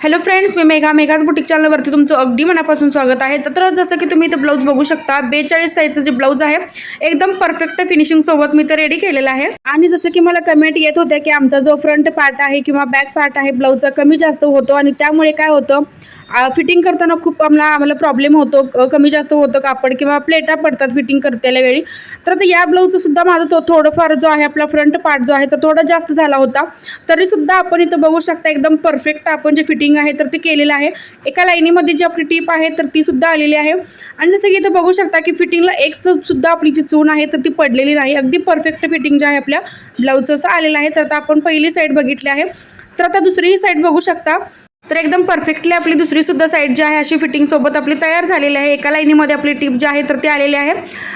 Hello friends मी Megha. Megha's boutique चॅनलवरती तुमचं अगदी मनापासून स्वागत आहे. तर जसं की तुम्ही इथं ब्लाऊज बघू शकता बेचाळीस साईजचं जे ब्लाऊज आहे. एकदम परफेक्ट फिनिशिंग सोबत मी तर रेडी केलेलं आहे. आणि जसं की मला कमेंट येत होत्या की आमचा जो फ्रंट पार्ट आहे किंवा बॅक पार्ट आहे ब्लाऊजचा कमी जास्त होतो आणि त्यामुळे काय होतं फिटिंग करताना खूप आम्हाला आम्हाला प्रॉब्लेम होतो. क- कमी जास्त होतं कापड किंवा प्लेटा पडतात फिटिंग करतेल्या वेळी. तर आता या ब्लाऊजचंसुद्धा माझा तो थोडंफार जो आहे आपला फ्रंट पार्ट जो आहे तो थोडा जास्त झाला होता. तरीसुद्धा आपण इथं बघू शकता एकदम परफेक्ट आपण जे फिटिंग आहे तर ते केलेलं आहे. एका लाईनीमध्ये जी आपली टीप आहे तर ती सुद्धा आलेली आहे. आणि जसं की इथं बघू शकता की फिटिंगला एक स- सुद्धा आपली जी चून आहे तर ती पडलेली नाही. अगदी परफेक्ट फिटिंग जे आहे आपल्या ब्लाऊजचं असं आलेलं आहे. तर आता आपण पहिली साईड बघितली आहे. तर आता दुसरीही साईड बघू शकता. तर एकदम परफेक्टली आपली दुसरी सुद्धा साईड जी आहे अशी फिटिंग सोबत आपली तयार झालेली आहे. एका लाईनीमध्ये आपली टीप जी आहे तर ती आलेली आहे.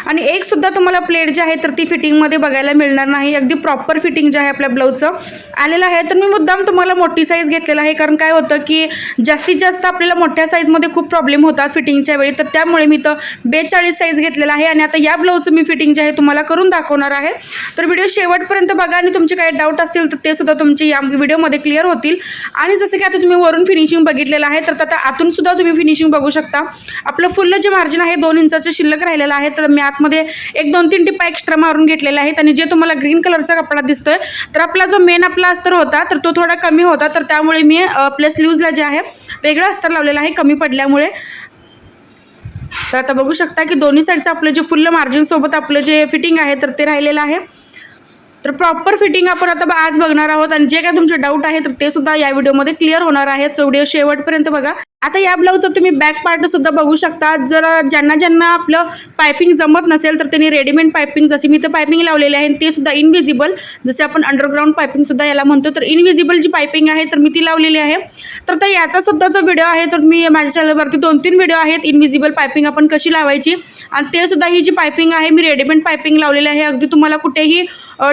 आणि एक सुद्धा तुम्हाला प्लेट जी आहे तर ती फिटिंगमध्ये बघायला मिळणार नाही. अगदी प्रॉपर फिटिंग जे आहे आपल्या ब्लाऊजचं आलेलं आहे. तर मी मुद्दाम तुम्हाला मोठी साईज घेतलेला आहे. कारण काय होतं की जास्तीत जास्त आपल्याला मोठ्या साईजमध्ये खूप प्रॉब्लेम होतात फिटिंगच्या वेळी. तर त्यामुळे मी तर बेचाळीस साईज घेतलेला आहे. आणि आता या ब्लाऊजचं मी फिटिंग जे आहे तुम्हाला करून दाखवणार आहे. तर व्हिडिओ शेवटपर्यंत बघा. आणि तुमचे काही डाऊट असतील तर ते सुद्धा तुमचे या व्हिडिओमध्ये क्लिअर होतील. आणि जसं की आता तुम्ही वरून फिनिशिंग बघितलेलं आहे. तर आता आतून सुद्धा तुम्ही फिनिशिंग बघू शकता. आपलं फुल्ल जे मार्जिन आहे दोन इंचाचं शिल्लक राहिलेलं आहे. तर मी आतमध्ये एक दोन तीन टिपा एक्स्ट्रा मारून घेतलेले आहेत. आणि जे तुम्हाला ग्रीन कलरचा कपडा दिसतोय तर आपला जो मेन आपला अस्तर होता तर तो थोडा कमी होता. तर त्यामुळे मी आपल्या स्लीव्जला जे आहे वेगळा अस्तर लावलेला आहे कमी पडल्यामुळे. तर आता बघू शकता की दोन्ही साईडचं आपलं जे फुल्ल मार्जिन सोबत आपलं जे फिटिंग आहे तर ते राहिलेलं आहे. तर प्रॉपर फिटिंग आपण आता आज बघणार आहोत आणि जे काय तुमचे डाऊट आहे तर ते सुद्धा या व्हिडिओमध्ये क्लिअर होणार आहे व्हिडिओ शेवटपर्यंत बघा. आता या ब्लाऊजचं तुम्ही बॅक पार्ट सुद्धा बघू शकता. जर ज्यांना ज्यांना आपलं पायपिंग जमत नसेल तर त्यांनी रेडीमेड पायपिंग जशी मी तर पायपिंग लावलेली आहे ते सुद्धा इनविजिबल जसे आपण अंडरग्राऊंड पायपिंग सुद्धा याला म्हणतो तर इनविजिबल जी पायपिंग आहे तर मी ती लावलेली आहे. तर आता याचा सुद्धा जो व्हिडिओ आहे तर मी माझ्या चॅनलवरती दोन तीन व्हिडिओ आहेत. इनविजिबल पायपिंग आपण कशी लावायची? आणि ते सुद्धा ही जी पायपिंग आहे मी रेडीमेड पायपिंग लावलेली आहे. अगदी तुम्हाला कुठेही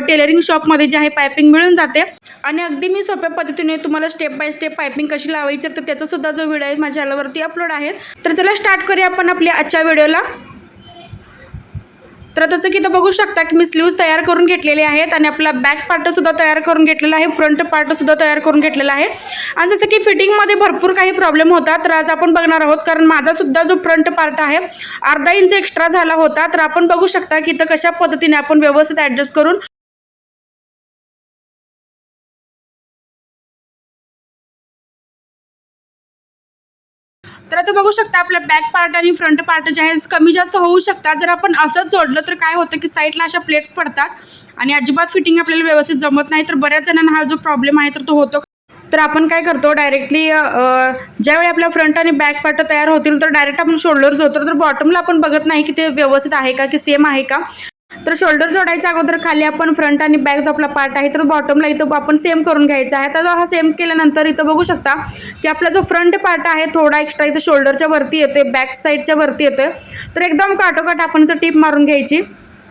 टेलरिंग शॉपमध्ये जे आहे पायपिंग मिळून जाते. आणि अगदी मी सोप्या पद्धतीने तुम्हाला स्टेप बाय स्टेप पायपिंग कशी लावायची तर त्याचा सुद्धा जो व्हिडिओ आहे माझ्या चॅनलवरती अपलोड आहे. तर चला स्टार्ट करूया आपण आपल्या आजच्या व्हिडिओला तर तसं की तर बघू शकता की मी स्लीव्ज तयार करून घेतलेले आहेत आणि आपला बॅक पार्टसुद्धा तयार करून घेतलेला आहे फ्रंट पार्टसुद्धा तयार करून घेतलेला आहे. आणि जसं की फिटिंगमध्ये भरपूर काही प्रॉब्लेम होता तर आज आपण बघणार आहोत कारण माझासुद्धा जो फ्रंट पार्ट आहे अर्धा इंच एक्स्ट्रा झाला होता. तर आपण बघू शकता की इथं कशा पद्धतीने आपण व्यवस्थित ॲडजस्ट करून तर आता बघू शकता आपलं बॅक पार्ट आणि फ्रंट पार्ट जे आहे कमी जास्त होऊ शकतात. जर आपण असंच जोडलं तर काय होतं की साईडला अशा प्लेट्स पडतात आणि अजिबात फिटिंग आपल्याला व्यवस्थित जमत नाही. तर बऱ्याच जणांना हा जो प्रॉब्लेम आहे तर तो होतो. तर आपण काय करतो डायरेक्टली ज्यावेळी आपल्या फ्रंट आणि बॅक पार्ट तयार होतील तर डायरेक्ट आपण शोल्डर जोडतो. तर बॉटमला आपण बघत नाही की ते व्यवस्थित आहे का की सेम आहे का. तर शोल्डर जोडायच्या अगोदर खाली आपण फ्रंट आणि बॅक जो आपला पार्ट आहे तर बॉटमला इथं आपण सेम करून घ्यायचा आहे. तर हा सेम केल्यानंतर इथं बघू शकता की आपला जो फ्रंट पार्ट आहे थोडा एक्स्ट्रा इथं शोल्डरच्या वरती येतोय बॅक साईडच्या वरती येतोय. तर एकदम काटोकाट आपण इथं टीप मारून घ्यायची.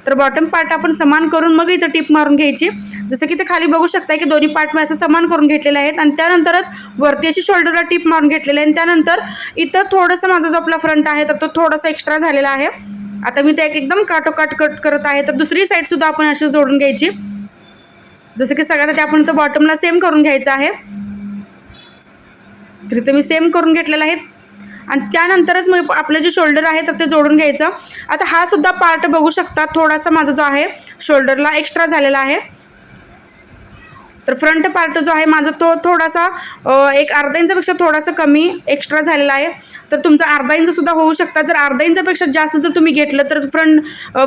तर बॉटम पार्ट आपण समान करून मग इथं टीप मारून घ्यायची. जसं की ते खाली बघू शकता की दोन्ही पार्ट मी असं समान करून घेतलेले आहेत आणि त्यानंतरच वरती अशी शोल्डरला टीप मारून घेतलेली आहे. आणि त्यानंतर इथं थोडंसं माझा जो आपला फ्रंट आहे तर तो थोडासा एक्स्ट्रा झालेला आहे. आता मी ते एक एकदम काटोकाट कट करत आहे. तर दुसरी साईडसुद्धा आपण अशी जोडून घ्यायची. जसं की सगळ्यात ते आपण तर बॉटमला सेम करून घ्यायचं आहे. तर इथं मी सेम करून घेतलेलं आहे. आणि त्यानंतरच मग आपलं जे शोल्डर आहे तर ते जोडून घ्यायचं. आता हा सुद्धा पार्ट बघू शकता. थोडासा माझा जो आहे शोल्डरला एक्स्ट्रा झालेला आहे. तर फ्रंट पार्ट जो आहे माझा तो थोडासा एक अर्धा इंचापेक्षा थोडासा कमी एक्स्ट्रा झालेला आहे. तर तुमचा अर्धा इंचसुद्धा होऊ शकता. जर अर्धा इंचापेक्षा जास्त जर तुम्ही घेतलं तर फ्रंट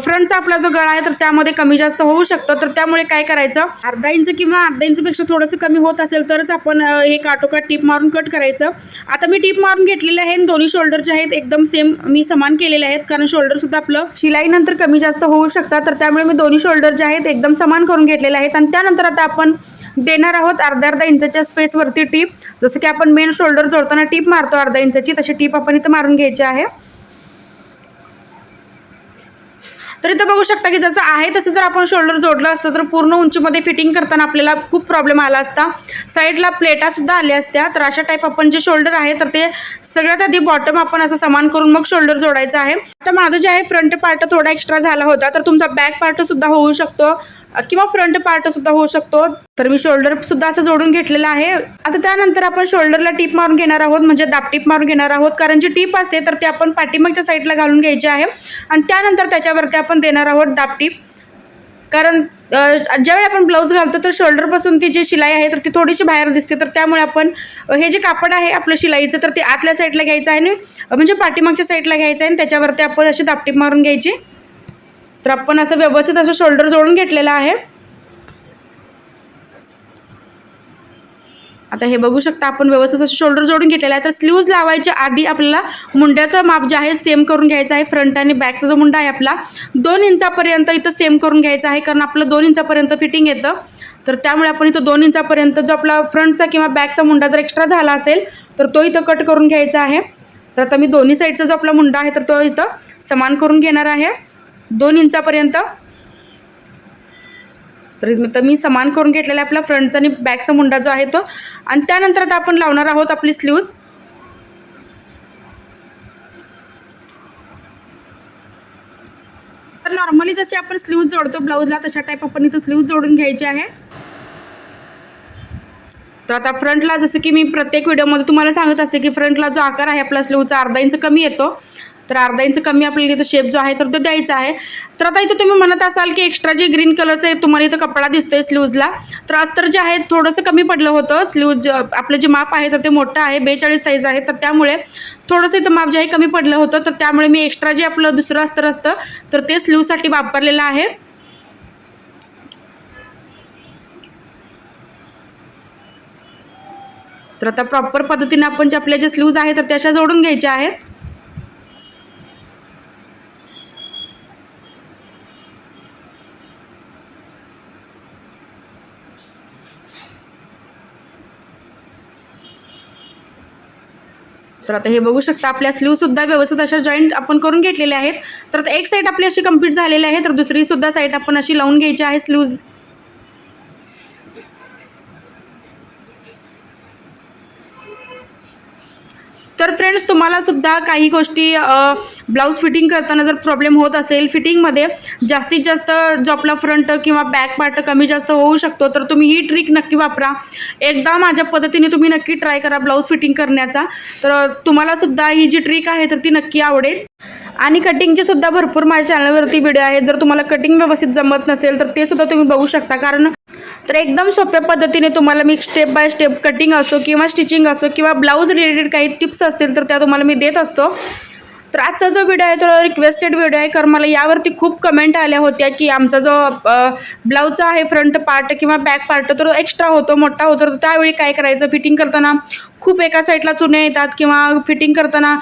फ्रंटचा आपला जो गळा आहे तर त्यामध्ये कमी जास्त होऊ शकतं. तर त्यामुळे काय करायचं? अर्धा इंच किंवा अर्धा इंचपेक्षा थोडंसं कमी होत असेल तरच आपण हे काटोकाट टीप मारून कट करायचं. आता मी टीप मारून घेतलेले आहे आणि दोन्ही शोल्डर जे आहेत एकदम सेम मी समान केलेले आहेत. कारण शोल्डरसुद्धा आपलं शिलाईनंतर कमी जास्त होऊ शकतात. तर त्यामुळे मी दोन्ही शोल्डर जे आहेत एकदम समान करून घेतलेले आहेत. आणि त्यानंतर आता आपण देणार आहोत अर्ध्या अर्धा इंचाच्या स्पेसवरती टीप जसं की आपण मेन शोल्डर जोडताना टीप मारतो अर्धा इंचाची तशी टीप आपण इथं मारून घ्यायची आहे. तर इथं बघू शकता की जसं आहे तसं जर आपण शोल्डर जोडलं असतं तर पूर्ण उंचीमध्ये फिटिंग करताना आपल्याला खूप प्रॉब्लेम आला असता. साईडला प्लेटासुद्धा आल्या असत्या तर अशा टाईप आपण जे शोल्डर आहे तर ते सगळ्यात आधी बॉटम आपण असं समान करून मग शोल्डर जोडायचं आहे. तर माझं जे आहे फ्रंट पार्ट थोडा एक्स्ट्रा झाला होता तर तुमचा बॅक पार्टसुद्धा होऊ शकतो. किंवा फ्रंट पार्ट सुद्धा होऊ शकतो. तर मी शोल्डर सुद्धा असं जोडून घेतलेलं आहे. आता त्यानंतर आपण शोल्डरला टीप मारून घेणार आहोत म्हणजे दापटीप मारून घेणार आहोत. कारण जी टीप असते तर ती आपण पाठीमागच्या साईडला घालून घ्यायची आहे. आणि त्यानंतर त्याच्यावरती आपण देणार आहोत दापटीप कारण ज्यावेळी आपण ब्लाऊज घालतो तर शोल्डरपासून ती जी शिलाई आहे तर ती थोडीशी बाहेर दिसते. तर त्यामुळे आपण हे जे कापड आहे आपलं शिलाईचं तर ते आतल्या साईडला घ्यायचं आहे आणि म्हणजे पाठीमागच्या साईडला घ्यायचं आहे आणि त्याच्यावरती आपण अशी दापटीप मारून घ्यायची. तर आपण असं व्यवस्थित असं शोल्डर जोडून घेतलेलं आहे. आता हे बघू शकता आपण व्यवस्थित असं शोल्डर जोडून घेतलेलं आहे. तर स्लीव्ज लावायच्या आधी आपल्याला मुंड्याचं माप जे आहे सेम करून घ्यायचं आहे. फ्रंट आणि बॅकचा जो मुंडा आहे आपला दोन इंचापर्यंत इथं सेम करून घ्यायचा आहे. कारण आपलं दोन इंचापर्यंत फिटिंग येतं. तर त्यामुळे आपण इथं दोन इंचापर्यंत जो आपला फ्रंटचा किंवा बॅकचा मुंडा जर एक्स्ट्रा झाला असेल तर तो इथं कट करून घ्यायचा आहे. तर आता मी दोन्ही साईडचा जो आपला मुंडा आहे तर तो इथं समान करून घेणार आहे. दोन इंचापर्यंत. तर मी समान करून घेतलेला आहे आपला फ्रंटचा आणि बॅकचा मुंडा जो आहे तो. आणि त्यानंतर आता आपण लावणार आहोत आपली स्लीव्ज. तर नॉर्मली जशी आपण स्लीव्ज जोडतो ब्लाऊजला तशा टाईप आपण इथं स्लीव्ज जोडून घ्यायची आहे. तर आता फ्रंटला जसं की मी प्रत्येक व्हिडिओमध्ये तुम्हाला सांगत असते की फ्रंटला जो आकार आहे आपला स्लीवचा अर्धा इंच कमी येतो. तर अर्धा इंच कमी आपल्याला इथं शेप जो आहे तर तो द्यायचा आहे. तर आता इथं तुम्ही म्हणत असाल की एक्स्ट्रा जे ग्रीन कलरचं आहे तुम्हाला इथं कपडा दिसतोय स्लूजला तर अस्तर जे आहे थोडंसं कमी पडलं होतं. स्लीव्ज आपलं जे माप आहे तर ते मोठं आहे बेचाळीस साईज आहे. तर त्यामुळे थोडंसं इथं माप जे आहे कमी पडलं होतं. तर त्यामुळे मी एक्स्ट्रा जे आपलं दुसरं अस्तर असतं तर ते स्लीवसाठी वापरलेलं आहे. तर आता प्रॉपर पद्धतीने आपण जे आपल्या जे स्लीव्ज आहेत तर त्या अशा जोडून घ्यायच्या आहेत. तर आता हे बघू शकता आपल्या स्लीवसुद्धा व्यवस्थित अशा जॉईंट आपण करून घेतलेल्या आहेत. तर आता एक साईड आपली अशी कंप्लीट झालेली आहे तर दुसरीसुद्धा साईड आपण अशी लावून घ्यायची आहे स्लीव्ज तर फ्रेंड्स तुम्हाला सुद्धा काही गोष्टी ब्लाऊज फिटिंग करताना जर प्रॉब्लेम होत असेल फिटिंगमध्ये जास्तीत जास्त जो आपला फ्रंट किंवा बॅक पार्ट कमी जास्त होऊ शकतो तर तुम्ही ही ट्रिक नक्की वापरा. एकदा माझ्या पद्धतीने तुम्ही नक्की ट्राय करा ब्लाऊज फिटिंग करण्याचा. तर तुम्हाला सुद्धा ही जी ट्रिक आहे तर ती नक्की आवडेल. आणि कटिंगचे सुद्धा भरपूर माझ्या चॅनलवरती व्हिडिओ आहेत. जर तुम्हाला कटिंग व्यवस्थित जमत नसेल तर ते सुद्धा तुम्ही बघू शकता. कारण तर एकदम सोप्या पद्धतीने तुम्हाला मी स्टेप बाय स्टेप कटिंग असो किंवा स्टिचिंग असो किंवा ब्लाऊज रिलेटेड काही टिप्स असतील तर त्या तुम्हाला मी देत असतो. तर आजचा जो व्हिडिओ आहे तो रिक्वेस्टेड व्हिडिओ आहे. कारण मला यावरती खूप कमेंट आल्या होत्या की आमचा जो ब्लाऊजचा आहे फ्रंट पार्ट किंवा बॅक पार्ट तो एक्स्ट्रा होतो मोठा होतो. तर त्यावेळी काय करायचं? फिटिंग करताना खूप एका साईडला चुने येतात किंवा फिटिंग करताना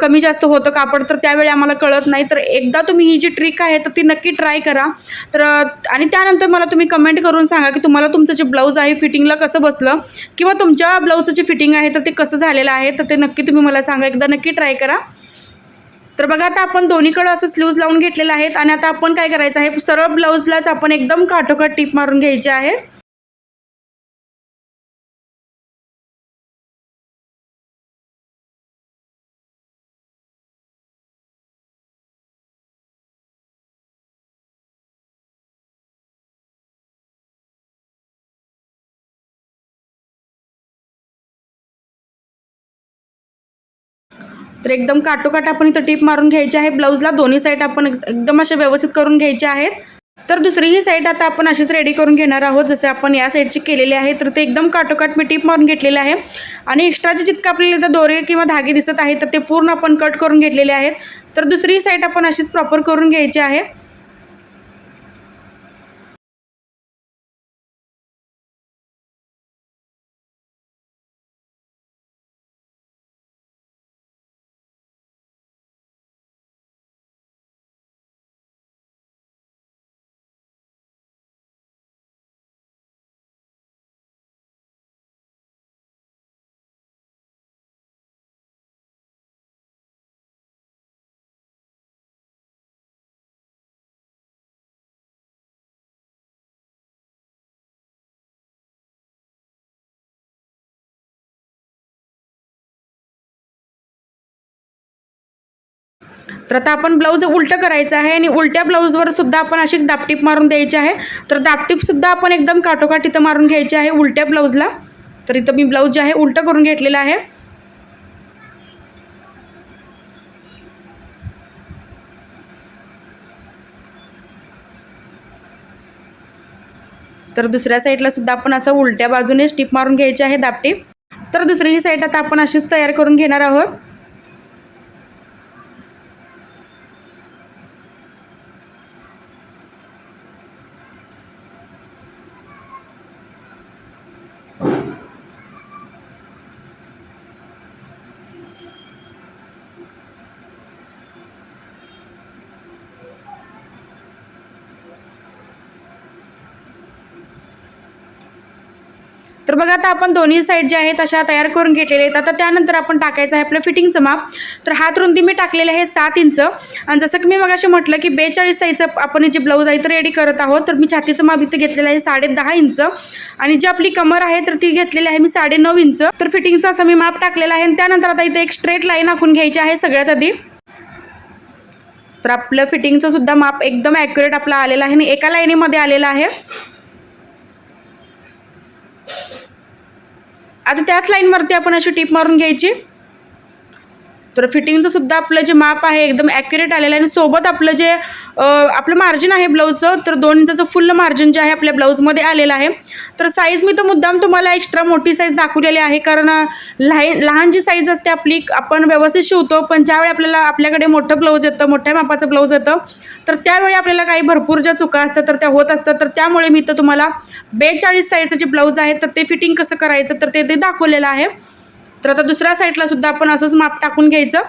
कमी जास्त होतं कापड. तर त्यावेळी आम्हाला कळत नाही. तर एकदा तुम्ही ही जी ट्रिक आहे तर ती नक्की ट्राय करा. तर आणि त्यानंतर मला तुम्ही कमेंट करून सांगा की तुम्हाला तुमचं जे ब्लाऊज आहे फिटिंगला कसं बसलं? किंवा तुमच्या ब्लाऊजचं जे फिटिंग आहे तर ते कसं झालेलं आहे? तर ते नक्की तुम्ही मला सांगा. एकदा नक्की ट्राय करा. तर बघा आता आपण दोन्हीकडं असं स्लीव्ज लावून घेतलेलं आहेत आणि आता आपण काय करायचं आहे? सरळ ब्लाऊजलाच आपण एकदम काठोकाठ टीप मारून घ्यायची आहे. तर एकदम काटोकाट आपण इथं टीप मारून घ्यायची आहे. ब्लाऊजला दोन्ही साईड आपण एकदम असे व्यवस्थित करून घ्यायचे आहेत. तर दुसरी ही साईड आता आपण अशीच रेडी करून घेणार आहोत. जसे आपण या साईडची केलेली आहे तर ते एकदम काटोकाट मी टीप मारून घेतलेले आहे. आणि एक्स्ट्राचे जितकं आपल्याला इथं दोरे किंवा धागे दिसत आहेत तर ते पूर्ण आपण कट करून घेतलेले आहेत. तर दुसरी साईड आपण अशीच प्रॉपर करून घ्यायची आहे. तर आता आपण ब्लाऊज उलटं करायचं आहे आणि उलट्या ब्लाऊजवर सुद्धा आपण अशी दापटीप मारून द्यायची आहे. तर दापटीपसुद्धा आपण एकदम काठोकाठ इथं मारून घ्यायची आहे उलट्या ब्लाऊजला तर इथं मी ब्लाऊज जे आहे उलटं करून घेतलेलं आहे. तर दुसऱ्या साईडला सुद्धा आपण असं उलट्या बाजूने स्टिप मारून घ्यायची आहे दापटीप. तर दुसरीही साईड आता आपण अशीच तयार करून घेणार आहोत. तर बघा आता आपण दोन्ही साईड जे आहेत अशा तयार करून घेतलेले आहेत. आता त्यानंतर आपण टाकायचं आहे आपलं फिटिंगचं माप. तर हात रुंदी मी टाकलेले आहे सात इंच आणि जसं की मी मगाशी म्हटलं की बेचाळीस साईजचं आपण जे ब्लाऊज आहे तर रेडी करत आहोत. तर मी छातीचं माप इथं घेतलेलं आहे साडे दहा इंच आणि जी आपली कमर आहे तर ती घेतलेली आहे मी साडे नऊ इंच तर फिटिंगचं असं मी माप टाकलेलं आहे. आणि त्यानंतर आता इथे एक स्ट्रेट लाईन आखून घ्यायची आहे सगळ्यात आधी. तर आपलं फिटिंगचं सुद्धा माप एकदम ॲक्युरेट आपला आलेलं आहे आणि एका लाईनीमध्ये आलेलं आहे. आता त्याच लाईनवरती आपण अशी टीप मारून घ्यायची. तर फिटिंगचं सुद्धा आपलं जे माप आहे एकदम ॲक्युरेट आलेलं आहे आणि सोबत आपलं जे आपलं मार्जिन आहे ब्लाऊजचं तर दोन इंचाचं फुल मार्जिन जे आहे आपल्या ब्लाऊजमध्ये आलेलं आहे. तर साईज मी तर मुद्दाम तुम्हाला एक्स्ट्रा मोठी साईज दाखवलेली आहे कारण लहान लहान जी साईज असते आपली आपण व्यवस्थित शिवतो पण ज्यावेळी आपल्याला आपल्याकडे मोठं ब्लाऊज येतं मोठ्या मापाचं ब्लाऊज येतं तर त्यावेळी आपल्याला काही भरपूर ज्या चुका असतात तर त्या होत असतात. तर त्यामुळे मी तर तुम्हाला बेचाळीस साईजचं जे ब्लाऊज आहे तर ते फिटिंग कसं करायचं तर ते ते दाखवलेलं आहे. तर आता दुसऱ्या साईडला सुद्धा आपण असंच माप टाकून घ्यायचं.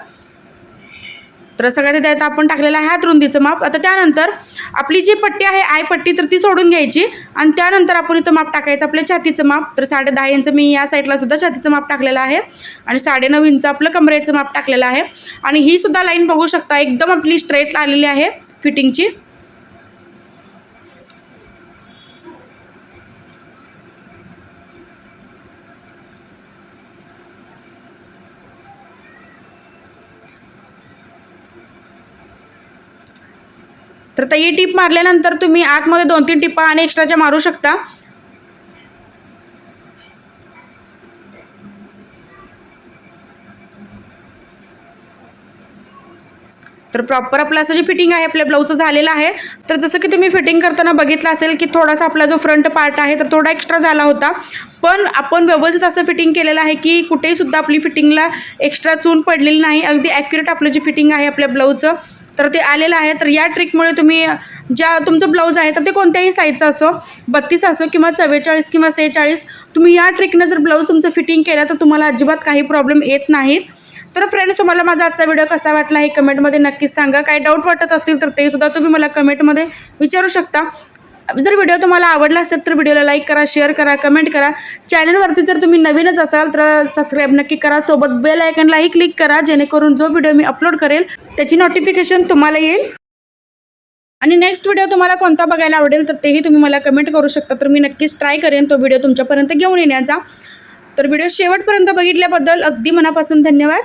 तर सगळ्यात इथे आता आपण टाकलेलं आहे हात रुंदीचं माप. आता त्यानंतर आपली जी पट्टी आहे आय पट्टी तर ती सोडून घ्यायची. आणि त्यानंतर आपण इथं माप टाकायचं आपल्या छातीचं माप. तर साडे दहा इंच मी या साईडला सुद्धा छातीचं माप टाकलेलं आहे. आणि साडेनऊ इंच आपलं कमरेचं माप टाकलेलं आहे. आणि ही सुद्धा लाईन बघू शकता एकदम आपली स्ट्रेट आलेली आहे फिटिंगची. तर ती ही टीप मारल्यानंतर तुम्ही आतमध्ये दोन तीन टिप्पा आणि एक्स्ट्राच्या मारू शकता. तर प्रॉपर आपलं असं जे फिटिंग आहे आपल्या ब्लाऊजचं झालेलं आहे. तर जसं की तुम्ही फिटिंग करताना बघितलं असेल की थोडासा आपला जो फ्रंट पार्ट आहे तर थोडा एक्स्ट्रा झाला होता. पण आपण व्यवस्थित असं फिटिंग केलेलं आहे की कुठेही सुद्धा आपली फिटिंगला एक्स्ट्रा चून पडलेली नाही. अगदी ॲक्युरेट आपलं जे फिटिंग आहे आपल्या ब्लाऊजचं तर ते आलेलं आहे. तर या ट्रिकमुळे तुम्ही ज्या तुमचं ब्लाऊज आहे तर ते कोणत्याही साईजचं असो बत्तीस असो किंवा चव्वेचाळीस किंवा सेहेचाळीस तुम्ही या ट्रिकनं जर ब्लाऊज तुमचं फिटिंग केलं तर तुम्हाला अजिबात काही प्रॉब्लेम येत नाहीत. तर फ्रेंड्स तुम्हाला माझा आजचा व्हिडिओ कसा वाटला हे कमेंटमध्ये नक्कीच सांगा. काही डाऊट वाटत असतील तर ते सुद्धा तुम्ही मला कमेंटमध्ये विचारू शकता. जर व्हिडिओ तुम्हाला आवडला असेल तर व्हिडिओला लाईक करा शेअर करा कमेंट करा. चॅनलवरती जर तुम्ही नवीनच असाल तर सबस्क्राईब नक्की करा. सोबत बेल आयकनलाही क्लिक करा जेणेकरून जो व्हिडिओ मी अपलोड करेल त्याची नोटिफिकेशन तुम्हाला येईल. आणि नेक्स्ट व्हिडिओ तुम्हाला कोणता बघायला आवडेल तर तेही तुम्ही मला कमेंट करू शकता. तर मी नक्कीच ट्राय करेन तो व्हिडिओ तुमच्यापर्यंत घेऊन येण्याचा. तर व्हिडिओ शेवटपर्यंत बघितल्याबद्दल अगदी मनापासून धन्यवाद.